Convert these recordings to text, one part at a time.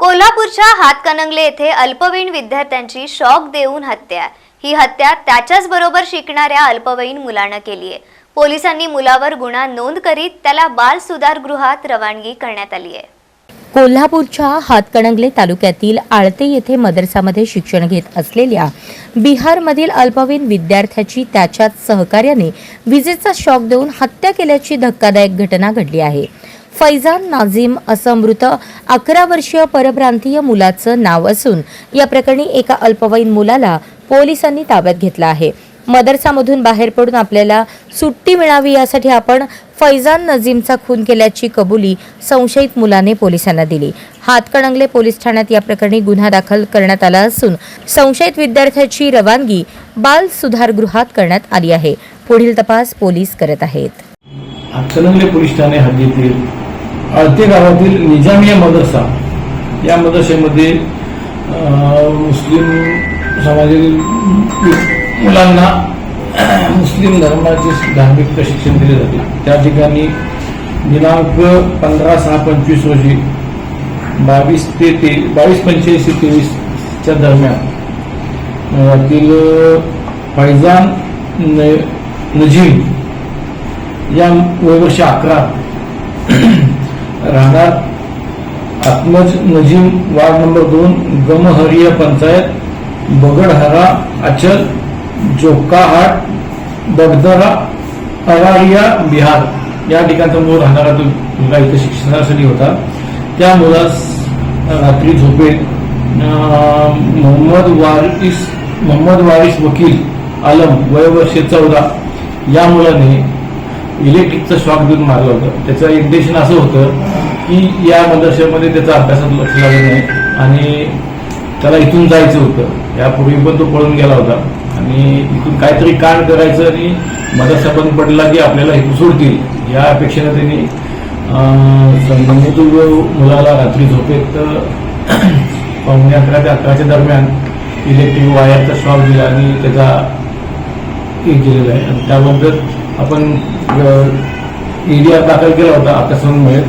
कोल्हापूरच्या हातकणंगले येथे अल्पवयीन विद्यार्थ्यांची शॉक देऊन हत्या. ही हत्या त्याच्याच बरोबर शिकणाऱ्या अल्पवयीन मुलानं केली आहे. पोलिसांनी मुलावर गुन्हा नोंद करीत त्याला बाल सुधारगृहात रवानगी करण्यात आली आहे. कोल्हापूरच्या हातकणंगले तालुक्यातील आळते येथे मदरसामध्ये शिक्षण घेत असलेल्या बिहारमधील अल्पवयीन विद्यार्थ्याची त्याच्याच सहकार्याने विजेचा शॉक देऊन हत्या केल्याची धक्कादायक घटना घडली आहे. फैजान नाझीम असं मृत अकरा वर्षीय परप्रांतीय मुलाचं नाव असून या प्रकरणी एका अल्पवयीन मुलाला पोलिसांनी ताब्यात घेतलं आहे. मदरसामधून बाहेर पडून आपल्याला सुट्टी मिळावी यासाठी आपण फैजान नजीमचा खून केल्याची कबुली संशयित मुलाने पोलिसांना दिली. हातकणंगले पोलीस ठाण्यात या प्रकरणी गुन्हा दाखल करण्यात आला असून संशयित विद्यार्थ्याची रवानगी बाल सुधारगृहात करण्यात आली आहे. पुढील तपास पोलीस करत आहेत. हातकणंगले पोलीस ठाणे हद्दीतील आळते गावातील निजामिया मदरसा. या मदरसेमध्ये मुस्लिम समाजातील मुलांना मुस्लिम धर्माचे धार्मिक प्रशिक्षण दिले जाते. त्या ठिकाणी दिनांक पंधरा सहा पंचवीस रोजी बावीस ते ते बावीस पंच्याऐंशी तेवीसच्या दरम्यान यातील फैजान नजीम या वयवर्ष अकरा आत्मज नजीम वार्ड नंबर दोन गमहरिय पंचायत बगडहरा अचल जोकाहाट बगदरा अरारिया बिहार. या ठिकाणचा मूळ राहणारा तो मुलगा इथे शिक्षणासाठी होता त्या मुलास रात्री झोपेत मोहम्मद वारिस मोहम्मद वारिस वकील आलम वयवर्ष चौदा या मुलाने इलेक्ट्रिकचा शॉक देऊन मारलं होतं. त्याचं इंटेन्शन असं होतं. की या मदरशामध्ये त्याचा अभ्यासात लक्ष लागत नाही. आणि त्याला इथून जायचं होतं. यापूर्वी पण तो पळून गेला होता. आणि इथून काहीतरी कांड करायचं आणि मदरसा बंद पडला की आपल्याला इथून सोडतील. या अपेक्षेनं त्यांनी संबंधित मुलाला रात्री झोपेत पावणे अकरा ते अकराच्या दरम्यान इलेक्ट्रिक वायरचा शॉक दिला आणि त्याचा हे केलेला आहे. आणि त्याबद्दल आपण एरिया दाखल केला होता अकस्मातमुळे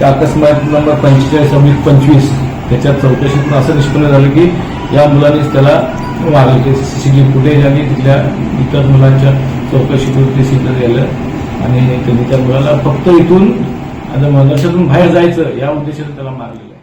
त्या अकस्मात नंबर पंचेचाळीस अब्लिक पंचवीस त्याच्या चौकशीतून असं निष्पन्न झालं की या मुलानेच त्याला मारले. C C T V footage आणि तिथल्या इतर मुलांच्या चौकशीतून ते सिद्ध झालं आणि त्यांनी त्या मुलाला फक्त इथून आता मदर्शातून बाहेर जायचं या उद्देशाने त्याला मारलेलं